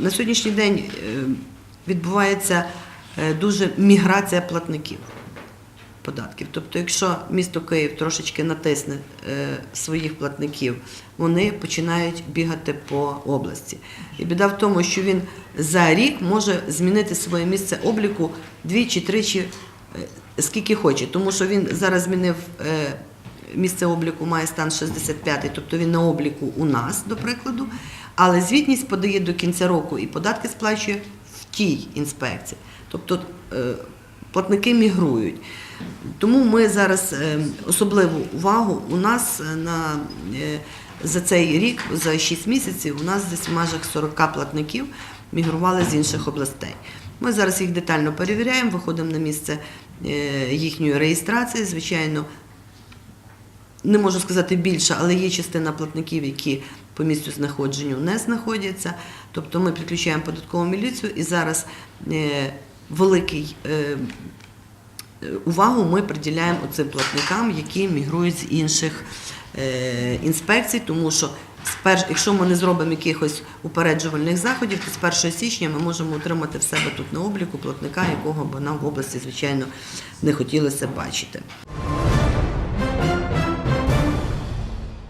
На сьогоднішній день е, відбувається е, дуже міграція платників податків. Тобто, якщо місто Київ трошечки натисне е, своїх платників, вони починають бігати по області. І біда в тому, що він за рік може змінити своє місце обліку двічі, тричі, е, скільки хоче. Тому що він зараз змінив. Місце обліку має стан 65, тобто він на обліку у нас, до прикладу, але звітність подає до кінця року і податки сплачує в тій інспекції. Тобто е, платники мігрують. Тому ми зараз е, особливу увагу у нас е, на, за цей рік, за 6 місяців, у нас десь в межах 40 платників мігрували з інших областей. Ми зараз їх детально перевіряємо, виходимо на місце їхньої реєстрації. Звичайно, не можу сказати більше, але є частина платників, які по місцю знаходженню не знаходяться. Тобто ми підключаємо податкову міліцію і зараз е, великий е, увагу ми приділяємо оцим платникам, які мігрують з інших е, інспекцій, тому що якщо ми не зробимо якихось упереджувальних заходів, то з 1 січня ми можемо отримати в себе тут на обліку платника, якого б нам в області, звичайно, не хотілося бачити.